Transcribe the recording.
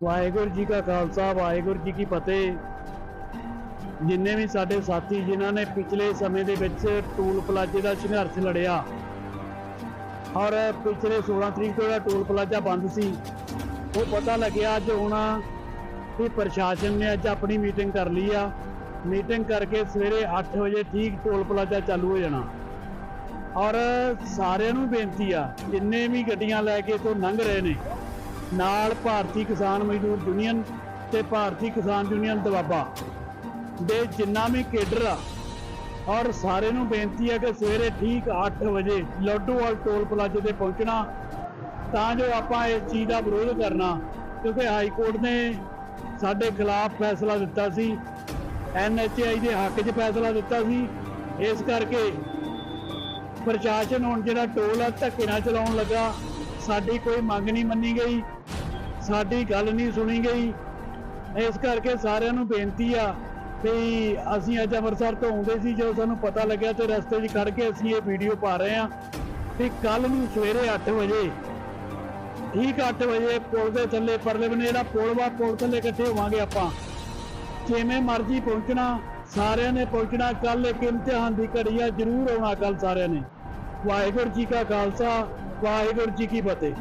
ਵਾਹਿਗੁਰੂ ਜੀ ਕਾ ਖਾਲਸਾ, ਵਾਹਿਗੁਰੂ ਜੀ ਕੀ ਫਤਿਹ। ਜਿੰਨੇ ਵੀ ਸਾਡੇ ਸਾਥੀ ਜਿਨ੍ਹਾਂ ਨੇ ਪਿਛਲੇ ਸਮੇਂ ਦੇ ਵਿੱਚ ਟੂਲ ਪਲਾਜ਼ੇ ਦਾ ਸੰਘਰਸ਼ ਲੜਿਆ, ਔਰ ਪਿਛਲੇ 16 ਤਰੀਕ ਤੋਂ ਜਿਹੜਾ ਟੂਲ ਪਲਾਜ਼ਾ ਬੰਦ ਸੀ, ਉਹ ਪਤਾ ਲੱਗਿਆ ਅੱਜ ਹੁਣ ਕਿ ਪ੍ਰਸ਼ਾਸਨ ਨੇ ਅੱਜ ਆਪਣੀ ਮੀਟਿੰਗ ਕਰ ਲਈ ਆ। ਮੀਟਿੰਗ ਕਰਕੇ ਸਵੇਰੇ 8 ਵਜੇ ਠੀਕ ਟੋਲ ਪਲਾਜ਼ਾ ਚਾਲੂ ਹੋ ਜਾਣਾ। ਔਰ ਸਾਰਿਆਂ ਨੂੰ ਬੇਨਤੀ ਆ, ਜਿੰਨੇ ਵੀ ਗੱਡੀਆਂ ਲੈ ਕੇ ਤੋਂ ਲੰਘ ਰਹੇ ਨੇ ਨਾਲ ਭਾਰਤੀ ਕਿਸਾਨ ਮਜ਼ਦੂਰ ਯੂਨੀਅਨ ਤੇ ਭਾਰਤੀ ਕਿਸਾਨ ਯੂਨੀਅਨ ਦਵਾਬਾ ਦੇ ਜਿੰਨਾ ਵੀ ਕੇਡਰ ਆ, ਔਰ ਸਾਰੇ ਨੂੰ ਬੇਨਤੀ ਹੈ ਕਿ ਸਵੇਰੇ ਠੀਕ 8 ਵਜੇ ਲੋਡੋਵਾਲ ਟੋਲ ਪਲਾਜ਼ੇ ਤੇ ਪਹੁੰਚਣਾ, ਤਾਂ ਜੋ ਆਪਾਂ ਇਸ ਚੀਜ਼ ਦਾ ਵਿਰੋਧ ਕਰਨਾ, ਕਿਉਂਕਿ ਹਾਈ ਕੋਰਟ ਨੇ ਸਾਡੇ ਖਿਲਾਫ ਫੈਸਲਾ ਦਿੱਤਾ ਸੀ ਐਨਐਚਆਈ ਦੇ ਹੱਕ 'ਚ ਫੈਸਲਾ ਦਿੱਤਾ ਸੀ, ਇਸ ਕਰਕੇ ਪ੍ਰਸ਼ਾਸਨ ਹੁਣ ਜਿਹੜਾ ਟੋਲ ਆ ਧੱਕੇ ਨਾਲ ਚਲਾਉਣ ਲੱਗਾ, ਸਾਡੀ ਕੋਈ ਮੰਗ ਨਹੀਂ ਮੰਨੀ ਗਈ। ਸਾਡੀ ਗੱਲ ਨਹੀਂ ਸੁਣੀ ਗਈ। ਇਸ ਕਰਕੇ ਸਾਰਿਆਂ ਨੂੰ ਬੇਨਤੀ ਆ ਵੀ ਅਸੀਂ ਅੱਜ ਅੰਮ੍ਰਿਤਸਰ ਤੋਂ ਆਉਂਦੇ ਸੀ, ਜਦੋਂ ਸਾਨੂੰ ਪਤਾ ਲੱਗਿਆ ਤੇ ਰਸਤੇ 'ਚ ਖੜ ਕੇ ਅਸੀਂ ਇਹ ਵੀਡੀਓ ਪਾ ਰਹੇ ਹਾਂ ਵੀ ਕੱਲ ਨੂੰ ਸਵੇਰੇ 8 ਵਜੇ, ਠੀਕ 8 ਵਜੇ ਪੁਲ ਦੇ ਥੱਲੇ ਪਰਲੇ ਬਨੇ ਜਿਹੜਾ ਪੁਲ ਵਾ, ਪੁਲ ਥੱਲੇ ਇਕੱਠੇ ਹੋਵਾਂਗੇ ਆਪਾਂ। ਜਿਵੇਂ ਮਰਜ਼ੀ ਪਹੁੰਚਣਾ, ਸਾਰਿਆਂ ਨੇ ਪਹੁੰਚਣਾ ਕੱਲ ਇੱਕ ਇਮਤਿਹਾਨ ਦੀ ਘੜੀ ਆ, ਜ਼ਰੂਰ ਆਉਣਾ ਕੱਲ ਸਾਰਿਆਂ ਨੇ। ਵਾਹਿਗੁਰੂ ਜੀ ਕਾ ਖਾਲਸਾ, ਵਾਹਿਗੁਰੂ ਜੀ ਕੀ ਫਤਿਹ।